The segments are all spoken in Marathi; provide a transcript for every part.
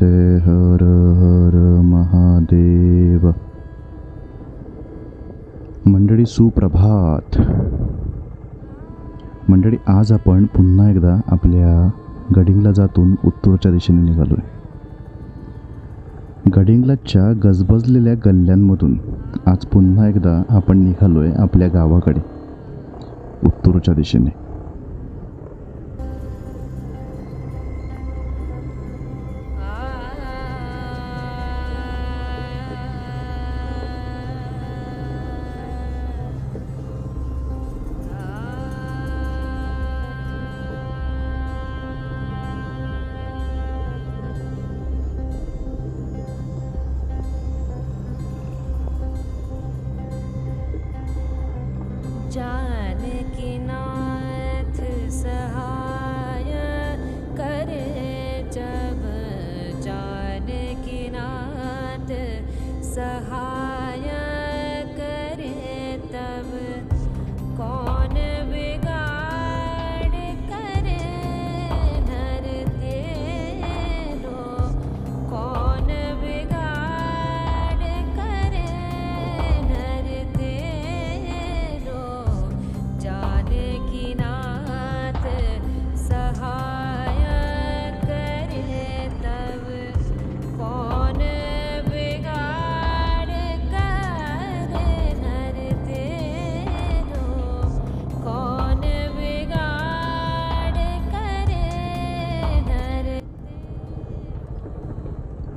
ते हर हर महादेव। मंडळी सुप्रभात. मंडळी आज आपण पुन्हा एकदा आपल्या गडिंगला जातून उत्तरच्या दिशेने निघालो आहे गडिंगलाच्या गजबजलेल्या गल्ल्यांमधून आज पुन्हा एकदा आपण निघालो आहे आपल्या गावाकडे उत्तरच्या दिशेने.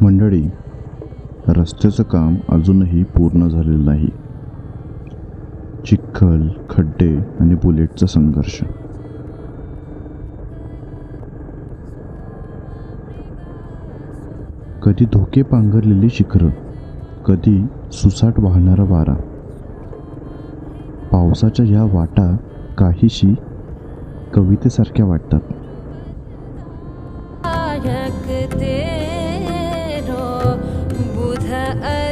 मंडळी रस्त्याचं काम अजूनही पूर्ण झालेलं नाही. चिखल खड्डे आणि बुलेटचा संघर्ष. कधी धोके पांघरलेली शिखरं कधी सुसाट वाहणारा वारा. पावसाच्या या वाटा काहीशी कवितेसारख्या वाटतात. I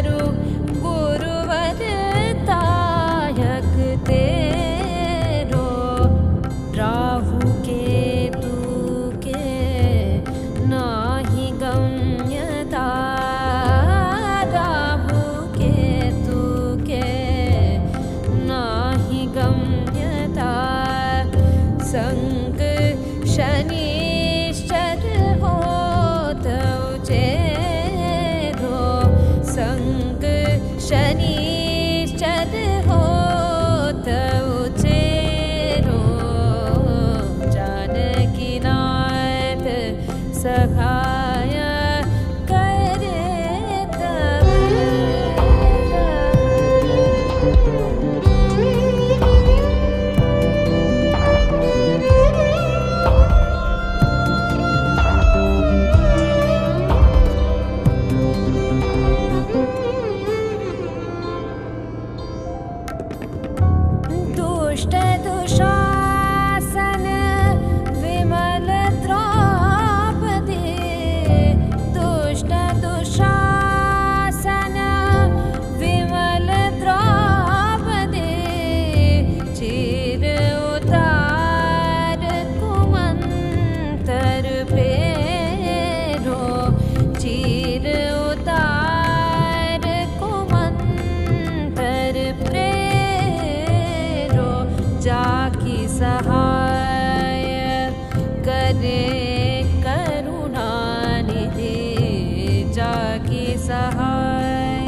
सहाय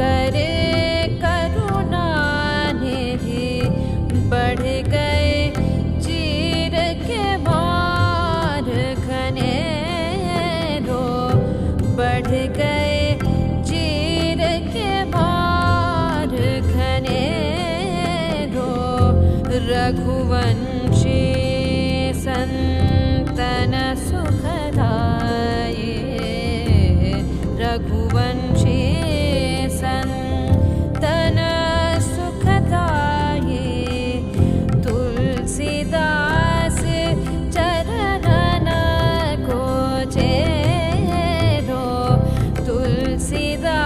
करे वंशी सन्। तन तुलसीदास चरणो चे तुलसीदा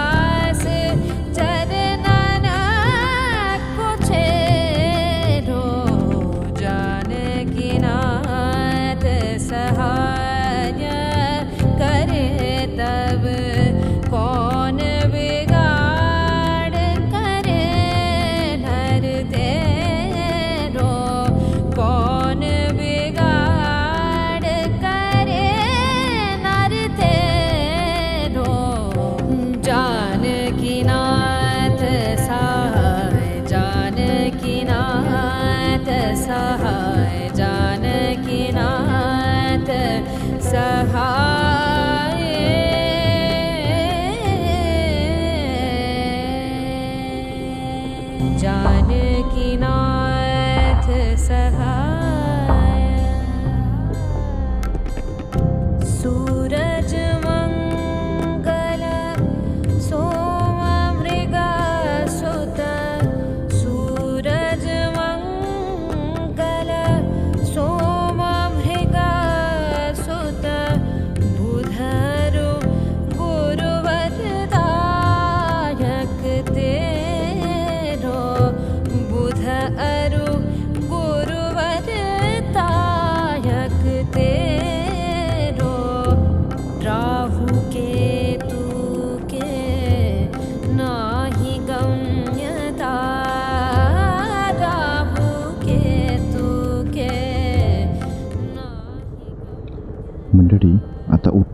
जानकी ना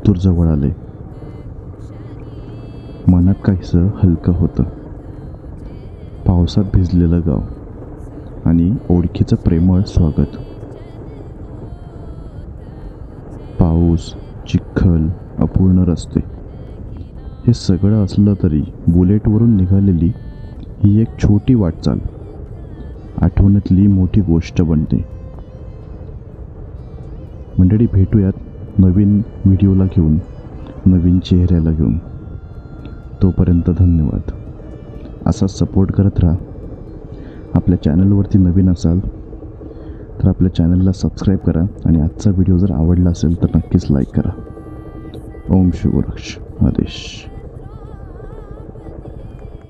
आता जवळ आले. मनात काहीसं हलकं होतं. पावसात भिजलेलं गाव आणि ओळखीचं प्रेमळ स्वागत. पाऊस चिखल अपूर्ण रस्ते. हे सगळं असलं तरी बुलेटवरून निघालेली ही एक छोटी वाटचाल. आठवणीतली मोठी गोष्ट बनते. मंडळी भेटूयात नवीन व्हिडिओला घेऊन नवीन चेहऱ्याला घेऊन. तोपर्यंत धन्यवाद. असा सपोर्ट करत राहा. आपल्या चॅनलवरती नवीन असाल तर आपल्या चॅनलला सबस्क्राईब करा आणि आजचा व्हिडिओ जर आवडला असेल तर नक्कीच लाईक करा. ओम शिवरक्ष आदेश.